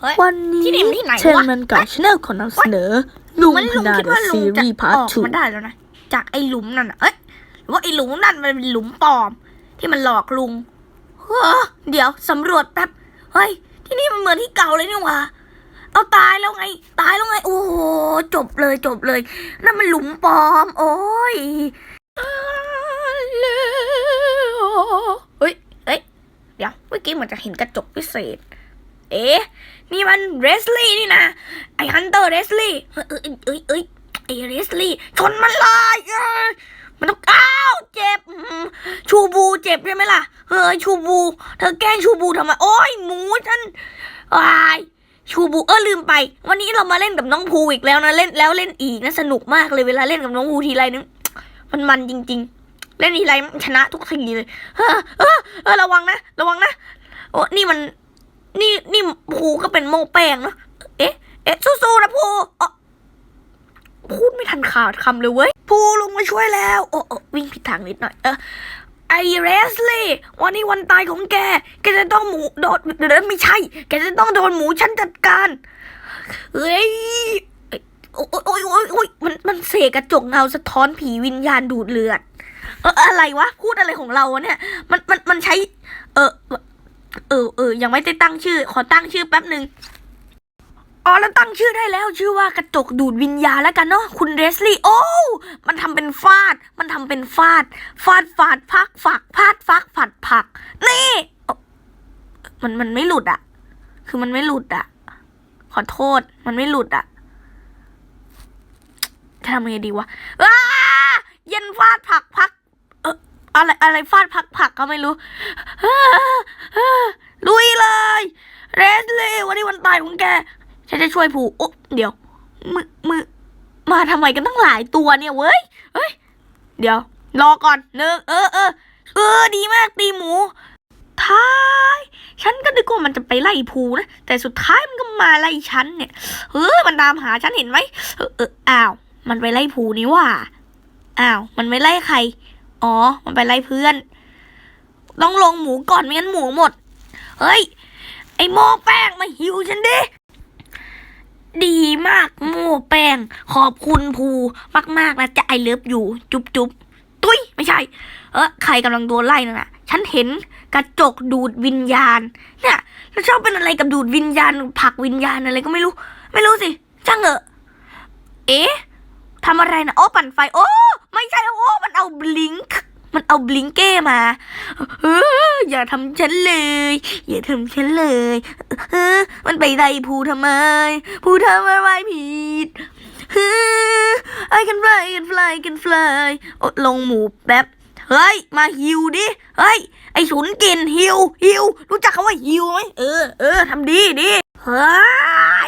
เฮ้ย วันนี้ที่นี่มันที่ไหนวะเชนมันกับชแนลขอนำเสนอลุงมันพลุงนาคิดเดอะว่าลุซีงจะรีส์พาอร์ทอกทูมาได้แล้วนะ จากไอ้หลุมนั่นน่ะเอ้ยหรือว่าไอ้หลุมนั่นมันเป็นหลุมปลอม ที่มันหลอกลุงเฮ้อเดี๋ยวสำรวจแป๊บ เฮ้ย ที่นี่มันเหมือนที่เก่าเลยนี่หว่า เอาตายแล้วไง ตายแล้วไง โอ้โห จบเลยจบเลย นั่นมันหลุมปลอม โอ้ยเฮ้ยเฮ้ย เดี๋ยว เมื่อกี้เหมือนจะเห็นกระจกพิเศษ เอ๊ะ นี่มันเรสลี่นี่นะไอฮันเตอร์เรสลี่เอ้ยเอ้ยเอ้ยเอ้ยไอเรสลี่ชนมันเลยเอ้ยมันต้องอ้าวเจ็บ ชูบูเจ็บใช่ไหมล่ะเฮ้ยชูบู เธอแกล้งชูบูทำไมโอ้ยหมูฉันวายชูบูเออลืมไป วันนี้เรามาเล่นกับน้องภูอีกแล้วนะเล่นแล้วเล่นอีกนะสนุกมากเลยเวลาเล่นกับน้องภูทีไรนึงมันมันจริง ๆ เล่นทีไรชนะทุกทีเลยเออเออเออระวังนะ ระวังนะโอ้นี่มัน นี่นี่ภูก็เป็นโมแป้งเนาะเอ๊ะ เอ๊ะสู้ๆนะภูพูดไม่ทันขาดคำเลยเว้ยภูลงมาช่วยแล้วโอ้โอ้วิ่งผิดทางนิดหน่อย เออไอเรสลี่วันนี้วันตายของแก แกจะต้องหมูโดนเดี๋ยวไม่ใช่ แกจะต้องโดนหมูฉันจัดการเฮ้ยโอ้ยโอ้ยโอ้ยมันมันเสกกระจกเงาสะท้อนผีวิญญาณดูดเลือด เอออะไรวะ พูดอะไรของเราเนี่ย มันมันมันใช้ เออ เออเออยังไม่ได้ตั้งชื่อ ขอตั้งชื่อแป๊บหนึ่งอ๋อแล้วตั้งชื่อได้แล้วชื่อว่ากระจกดูดวิญญาณแล้วกันเนาะคุณเรสลี่โอ้มันทำเป็นฟาด มันทำเป็นฟาด ฟาดฟาดพักฝักพาดฟักผัดผัก นี่มันมันไม่หลุดอะคือมันไม่หลุดอะขอโทษ มันไม่หลุดอะจะทำยังไงดีวะเย็นฟาดผักพัก อะไรอะไรฟาดผักผักก็ไม่รู้ลุยเลยเรสลี่วันนี้วันตายของแกฉันจะช่วยผูโอ้เดี๋ยว มือมือมาทำไมกันตั้งหลายตัวเนี่ยเว้ยเฮ้ย เดี๋ยว รอก่อนหนึ่งเออเออเออดีมากตีหมูท้ายฉันก็นึกว่ามันจะไปไล่ภูนะ แต่สุดท้ายมันก็มาไล่ฉันเนี่ยเออมันตามหาฉันเห็นไหมเออเอ้าว มันไปไล่ภูนี่ว่าอ้าว มันไม่ไล่ใคร อ๋อ มันไปไล่เพื่อน ต้องลงหมูก่อนไม่งั้นหมูหมด เฮ้ย ไอโม่แป้งมาหิวฉันดิ ดีมากโม่แป้ง ขอบคุณภูมากๆนะจะไอเลิฟอยู่ จุ๊บจุ๊บตุ้ยไม่ใช่ เออใครกำลังโดนไล่นั่นน่ะ ฉันเห็นกระจกดูดวิญญาณ เนี่ยแล้วชอบเป็นอะไรกับดูดวิญญาณผักวิญญาณอะไรก็ไม่รู้ ไม่รู้สิช่างเถอะเอ๊ะทำอะไรนะโอ้ปั่นไฟ โอ้ ไม่ใช่ โอ้ มันเอาบลิงค์ มันเอาบลิงเก้มาเอออย่าทำฉันเลย อย่าทำฉันเลยเออมันไปไล่ผู้ทำไม ผู้ทำอะไรผิดเออ I can fly I can fly I can fly อ้ลงหมูแป๊บ เฮ้ย มาฮิวดิ เฮ้ย ไอฉุนกินฮิวฮิว รู้จักคำว่าฮิวไหมเออ เออทำดีดีเฮ้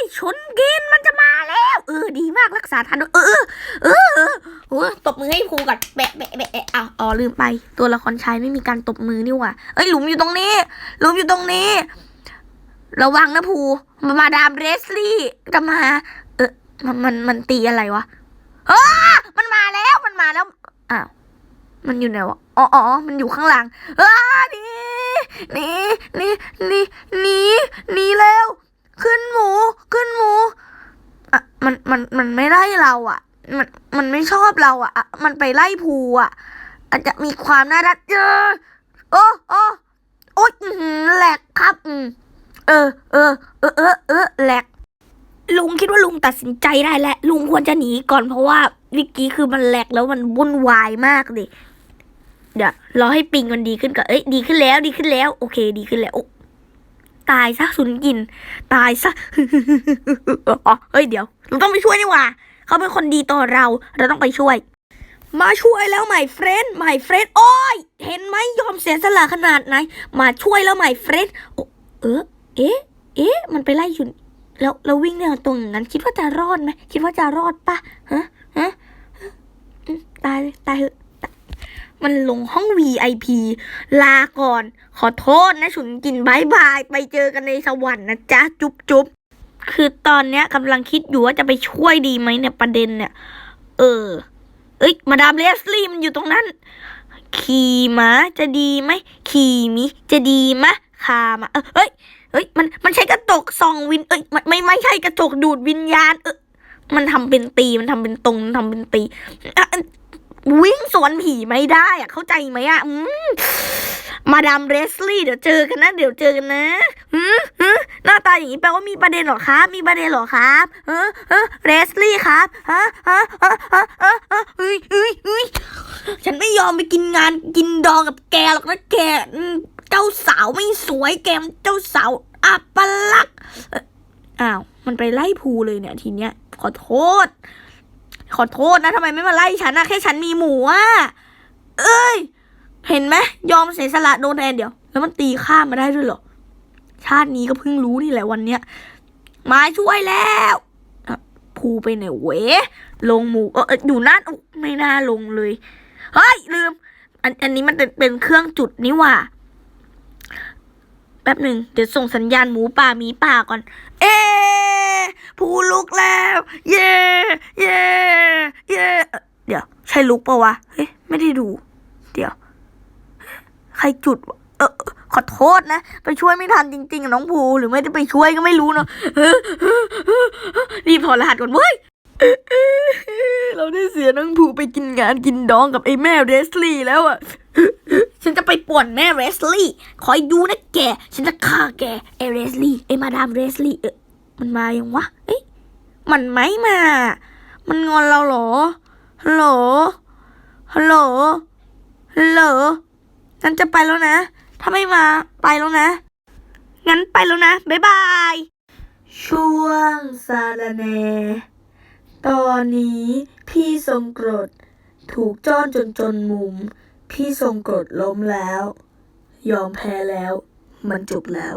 ยฉุนกินมันจะมาแล้ว เออ ดีมากรักษาทันด้วยเออ เออ เออออตบมือให้ภูก่อนแบะแบะแบะแบะอ้าวอ๋อลืมไป ตัวละครชายไม่มีการตบมือนี่หว่า เอ้ย หลุมอยู่ตรงนี้ หลุมอยู่ตรงนี้ ระวังนะภูมามาดามเรสลี่จะมา เออ มัน มัน มันตีอะไรวะเออมันมาแล้ว มันมาแล้ว อ้าว มันอยู่ไหนวะ อ๋ออ๋อมันอยู่ข้างหลังเออนี่นี่นี่นี่หนีหนีแล้วขึ้นหมู ขึ้นหมู อะ มัน มัน มันไม่ไล่เราอะ มัน มันไม่ชอบเราอะ มันไปไล่ภูอะ อาจจะมีความน่ารักเออโอ้โอ้โอ๊ยอื้อหือแหลกครับเออ เออ เออ เออ เออ แหลกลุงคิดว่าลุงตัดสินใจได้แล้วลุงควรจะหนีก่อนเพราะว่าเมื่อกี้คือมันแหลกแล้วมันวุ่นวายมากเลย เดี๋ยวรอให้ปิงมันดีขึ้นก่อนเอ้ยดีขึ้นแล้วดีขึ้นแล้ว โอเค ดีขึ้นแล้วโอ๊ะตายซะสุนกิน ตายซะอ๋อเอ้ยเดี๋ยวเราต้องไปช่วยนี่ว่าเขาเป็นคนดีต่อเรา เราต้องไปช่วย มาช่วยแล้วใหม่เฟรนด์ใหม่เฟรนด์โอ้ยเห็นไหมยอมเสียสละขนาดไหน มาช่วยแล้วใหม่เฟรนด์เออเอ๊ะ เอ๊ะ มันไปไล่อยู่แล้วเราวิ่งแนวตรงอย่างนั้น คิดว่าจะรอดไหมคิดว่าจะรอดปะฮะฮะตายเลยตายเหอะตาย มันลงห้อง VIP ลาก่อน ขอโทษนะฉุนกินบายบาย ไปเจอกันในสวรรค์นะจ๊ะ จุ๊บจุ๊บคือตอนเนี้ยกำลังคิดอยู่ว่าจะไปช่วยดีไหมเนี่ยประเด็นเนี่ย เออ เอ้ย มาดามเลสลี่มันอยู่ตรงนั้น ขี่ม้าจะดีไหม ขี่มีจะดีมะคามาเออเฮ้ยเอ้ย มัน มันใช้กระจกส่องวิน เอ้ย ไม่ ไม่ใช่กระจกดูดวิญญาณ เออมันทำเป็นตี มันทำเป็นตรง มันทำเป็นตีอะ วิ่งสวนผีไม่ได้อะเข้าใจไหมอะอืมมาดามเรสลี่เดี๋ยวเจอกันนะ เดี๋ยวเจอกันนะหืมหืมหน้าตาอย่างนี้แปลว่ามีประเด็นหรอครับ มีประเด็นหรอครับเออเออเรสลี่ครับฮะฮะฮะฮะฮะฮะเฮ้ยเฮ้ยเฮ้ยฉันไม่ยอมไปกินงานกินดองกับแกหรอกนะแกเจ้าสาวไม่สวยแกมเจ้าสาวอัปลักษณ์เอ้าวมันไปไล่ภูเลยเนี่ยทีเนี้ยขอโทษ ขอโทษนะทำไมไม่มาไล่ฉันนะแค่ฉันมีหมูอะเอ้ย เห็นไหมยอมเสียสละโดนแทนเดี๋ยว แล้วมันตีข้ามมาได้ด้วยเหรอ ชาตินี้ก็เพิ่งรู้นี่แหละวันเนี้ยมาช่วยแล้วภูไปไหนเวลงหมูเอออยู่นั่นไม่น่าลงเลย เฮ้ย ลืม อันอันนี้มันเป็นเป็นเครื่องจุดนี่ว่าแป๊บหนึ่งเดี๋ยวส่งสัญญาณหมูป่ามีป่าก่อน เอ๊ ภูลุกแล้ว เย่เย่เย่เอ่อเดี๋ยว ใช่ลุกปะวะ เฮ้ย ไม่ได้ดู เดี๋ยว ใครจุดวะเออขอโทษนะ ไปช่วยไม่ทันจริงๆน้องภูหรือไม่ได้ไปช่วยก็ไม่รู้เนาะรีบถอดรหัสก่อนเว้ยเออเออเออเราได้เสียน้องภูไปกินงานกินดองกับไอ้แม่เรสลี่แล้วอะฉันจะไปป่วนแม่เรสลี่ คอยดูนะแก ฉันจะฆ่าแกไอ้เรสลี่ไอ้มาดามเรสลี่เออ มันมายังวะ เอ๊ะมันไม่มา มันงอนเราเหรอฮัลโหลฮัลโหลฮัลโหลงั้นจะไปแล้วนะ ถ้าไม่มาไปแล้วนะ งั้นไปแล้วนะ บ๊ายบาย ช่วงซาลาเนตอนนี้พี่ทรงกรดถูกจ้อนจนจนมุม พี่ทรงกรดล้มแล้ว ยอมแพ้แล้ว มันจบแล้ว